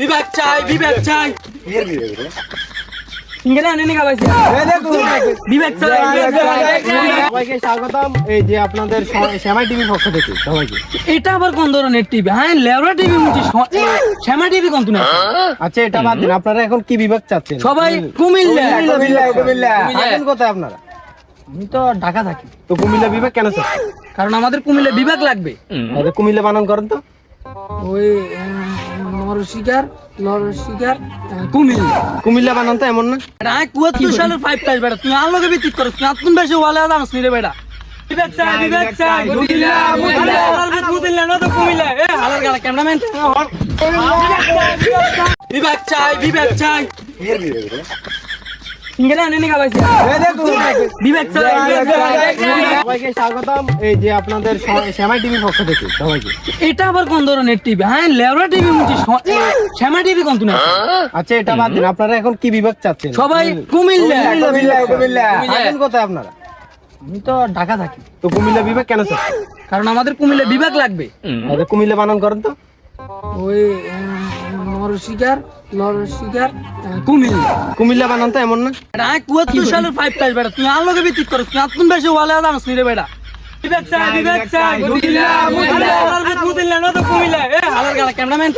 বিবেক চাই বিবেক চাই। আপনাদের পক্ষ থেকে সবাইকে। এটা আবার কোন ধরনের টিভি? হ্যাঁ টিভি শ্যামা টিভি কোন তুমি আচ্ছা এটা বাদ দিন। আপনারা এখন কি বিভাগ চাচ্ছেন? সবাই কুমিল্লা। কোথায় আপনারা? আমি তো ঢাকা থাকি। তো কুমিল্লা বিভাগ কেন চাচ্ছেন? কারণ আমাদের কুমিল্লা বিভাগ লাগবে। কুমিল্লা বানান করেন তো। ওই নরশিকার নরশিকার কুমিল্লা। কুমিল্লা বানান তো এমন না? রায় কুয়াত্তর সালের ফাইভ টাইম বেটা তুই আর লগে বিতিক করছ তুই আতুন বেশি ওয়ালে জানাস নি রে বেটা। বিবেক চাই বিবেক চাই কুমিল্লা কুমিল্লা না তো কুমিল্লা। এ হালার গালা ক্যামেরাম্যান বিবেক চাই বিবেক চাই। ইংরেজি আনেনি খাবাইছে বিবেক বিবেক সবাইকে স্বাগতম। এই যে আপনাদের শ্যামাই টিভি পক্ষ থেকে সবাইকে। এটা আবার কোন ধরনের টিভি? হ্যাঁ লেবরা টিভি মুচি শ্যামা টিভি কোন তুমি আচ্ছা এটা বাদ দিন। আপনারা এখন কি বিভাগ চাচ্ছেন? সবাই কুমিল্লা। কোথায় আপনারা? আমি তো ঢাকা থাকি। তো কুমিল্লা বিভাগ কেন চাচ্ছেন? কারণ আমাদের কুমিল্লা বিভাগ লাগবে। তাহলে কুমিল্লা বানান করেন তো? ওই নরশিকার শিকার কুমিল্লা। কুমিল্লা বানান তো এমন না? রায় কুয়াত্তর সালের ফাইভ টাইস বেটা তুই আর লগে বিতিক করছ তুই আতুন বেশি ওয়ালে জানাস নি রে বেটা বিবেক চাই বিবেক চাই কুমিল্লা কুমিল্লা না তো কুমিল্লা। এ হালার গালা ক্যামেরাম্যান